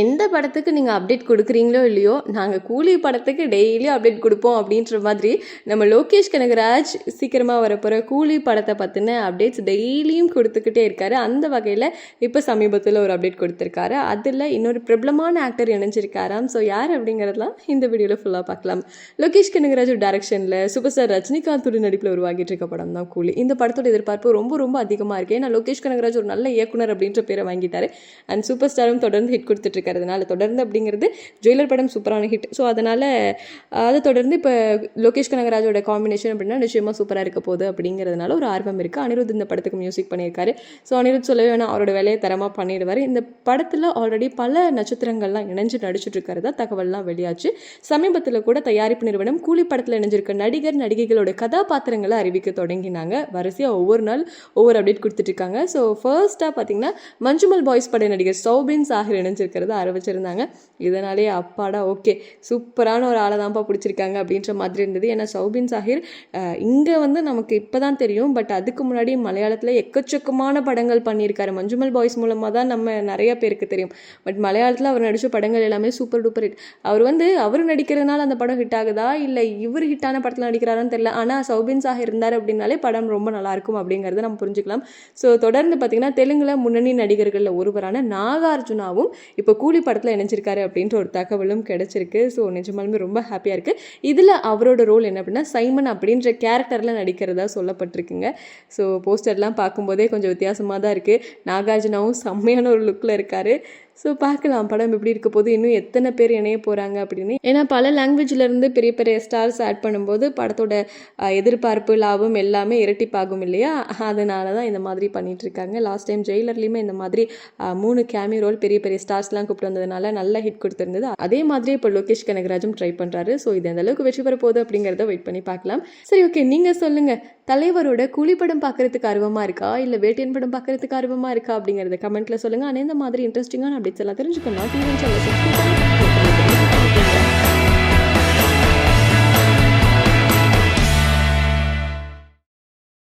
எந்த படத்துக்கு நீங்கள் அப்டேட் கொடுக்குறீங்களோ இல்லையோ நாங்கள் கூலி படத்துக்கு டெய்லியும் அப்டேட் கொடுப்போம் அப்படின்ற மாதிரி நம்ம லோகேஷ் கனகராஜ் சீக்கிரமாக வரப்போகிற கூலி படத்தை பற்றின அப்டேட்ஸ் டெய்லியும் கொடுத்துக்கிட்டே இருக்காரு. அந்த வகையில் இப்போ சமீபத்தில் ஒரு அப்டேட் கொடுத்துருக்காரு. அதில் இன்னொரு பிரபலமான ஆக்டர் இணைஞ்சிருக்காராம். ஸோ யார் அப்படிங்கிறதெல்லாம் இந்த வீடியோவில் ஃபுல்லாக பார்க்கலாம். லோகேஷ் கனகராஜ் டேரக்ஷனில் சூப்பர் ஸ்டார் ரஜினிகாந்தோட நடிப்பில் உருவாகிட்டு இருக்க படம் தான் கூலி. இந்த படத்தோட எதிர்பார்ப்பு ரொம்ப ரொம்ப அதிகமாக இருக்கு. ஏன்னா லோகேஷ் கனகராஜ் ஒரு நல்ல இயக்குனர் அப்படின்ற பேரை வாங்கிட்டாரு. அண்ட் சூப்பர் ஸ்டாரும் தொடர்ந்து ஹிட் கொடுத்துட்டு இருக்கிறதுனால தொடர்ந்து அப்படிங்கிறது ஜுவல்லர் படம் சூப்பரான ஹிட் ஸோ அதனால் அதை தொடர்ந்து இப்போ லோகேஷ் கனகராஜோட காம்பினேஷன் அப்படின்னா நிச்சயமாக சூப்பராக இருக்க போகுது அப்படிங்கிறதுனால ஒரு ஆர்வம் இருக்குது அனிருத் இந்த படத்துக்கு மியூசிக் பண்ணியிருக்காரு. ஸோ அனிருத் சொல்லவே வேணாம் அவரோட வேலையை தரமாக பண்ணிடுவார். இந்த படத்தில் ஆல்ரெடி பல நட்சத்திரங்கள்லாம் இணைஞ்சு நடிச்சிட்டு இருக்கிறதா தகவல்லாம் வெளியாச்சு. சமீபத்தில் கூட தயாரிப்பு நிறுவனம் கூலி படத்தில் இணைஞ்சிருக்க நடிகர் நடிகைகளோட கதாபாத்திரங்களை அறிவிக்க தொடங்கினாங்க. வரிசையாக ஒவ்வொரு நாள் ஒவ்வொரு அப்டேட் கொடுத்துட்ருக்காங்க ஸோ ஃபர்ஸ்ட்டாக பார்த்தீங்கன்னா மஞ்சுமல் பாய்ஸ் பட நடிகர் சௌபின் சாஹிர் இணைஞ்சிருக்கிறத அறிவிச்சிருந்தாங்க. இதனாலே அப்பாடா ஓகே சூப்பரான ஒரு ஆளை தான்ப்பா பிடிச்சிருக்காங்க அப்படின்ற மாதிரி இருந்தது. ஏன்னா சௌபின் சாஹிர் இங்கே வந்து நமக்கு இப்போ தான் தெரியும். பட் அதுக்கு முன்னாடி மலையாளத்தில் எக்கச்சக்கமான படங்கள் பண்ணியிருக்காரு. மஞ்சுமல் பாய்ஸ் மூலமாக தான் நம்ம நிறைய பேருக்கு தெரியும். பட் மலையாளத்தில் அவர் நடித்த படங்கள் எல்லாமே சூப்பர் டூப்பர் ஹிட். அவர் வந்து அவர் நடிக்கிறதுனால அந்த படம் ஹிட் ஆகுதா? இல்லை இவர் ஹிட்டான படத்தில் நடிக்கிறாரான்னு தெரியல. ஆனால் சௌபின் சாஹிர் இருந்தார் அப்படின்னாலே படம் ரொம்ப நல்லாயிருக்கும் அப்படிங்கிறத நம்ம புரிஞ்சுக்கலாம். ஸோ தொடர்ந்து பார்த்தீங்கன்னா தெலுங்கில் முன்னணி நடிகர்களில் ஒருவரான நாகார்ஜுனாவும் இப்போ கூலி படத்தில் இணைஞ்சிருக்காரு அப்படின்ற ஒரு தகவலும் கிடச்சிருக்கு. ஸோ நிஜமாலுமே ரொம்ப ஹாப்பியாக இருக்குது இதில் அவரோட ரோல் என்ன அப்படின்னா சைமன் அப்படின்ற கேரக்டரில் நடிக்கிறதா சொல்லப்பட்டிருக்குங்க. ஸோ போஸ்டர்லாம் பார்க்கும்போதே கொஞ்சம் வித்தியாசமாக தான் இருக்குது நாகார்ஜுனாவும் செம்மையான ஒரு லுக்கில் இருக்கார். ஸோ பார்க்கலாம். படம் எப்படி இருக்க போது இன்னும் எத்தனை பேர் இணைய போகிறாங்க அப்படின்னு. ஏன்னா பல லாங்குவேஜ்லேருந்து பெரிய பெரிய ஸ்டார்ஸ் ஆட் பண்ணும்போது படத்தோட எதிர்பார்ப்பு லாபம் எல்லாமே இரட்டிப்பாகும் இல்லையா? அதனால தான் இந்த மாதிரி பண்ணிட்டு இருக்காங்க. லாஸ்ட் டைம் ஜெயிலர்லேயுமே இந்த மாதிரி மூணு கேமி ரோல் பெரிய பெரிய ஸ்டார்ஸ்லாம் கூப்பிட்டு வந்ததுனால நல்ல ஹிட் கொடுத்துருந்தது. அதே மாதிரி இப்போ லோகேஷ் கனகராஜும் ட்ரை பண்ணுறாரு ஸோ இது எந்த அளவுக்கு வெற்றி பெற போகுது அப்படிங்கிறத வெயிட் பண்ணி பார்க்கலாம். சரி ஓகே நீங்கள் சொல்லுங்கள் தலைவரோட கூலி படம் பார்க்கறதுக்கு ஆர்வமாக இருக்கா? இல்லை வேட்டியன் படம் பார்க்குறதுக்கு ஆர்வமாக இருக்கா அப்படிங்கிறத கமெண்ட்டில் சொல்லுங்கள் ஆனால் இந்த மாதிரி இன்ட்ரெஸ்டிங்கான அப்டேட்ஸ் எல்லாம் தெரிஞ்சுக்கணும் டிவி சேனல் சப்ஸ்கிரைப் பண்ணி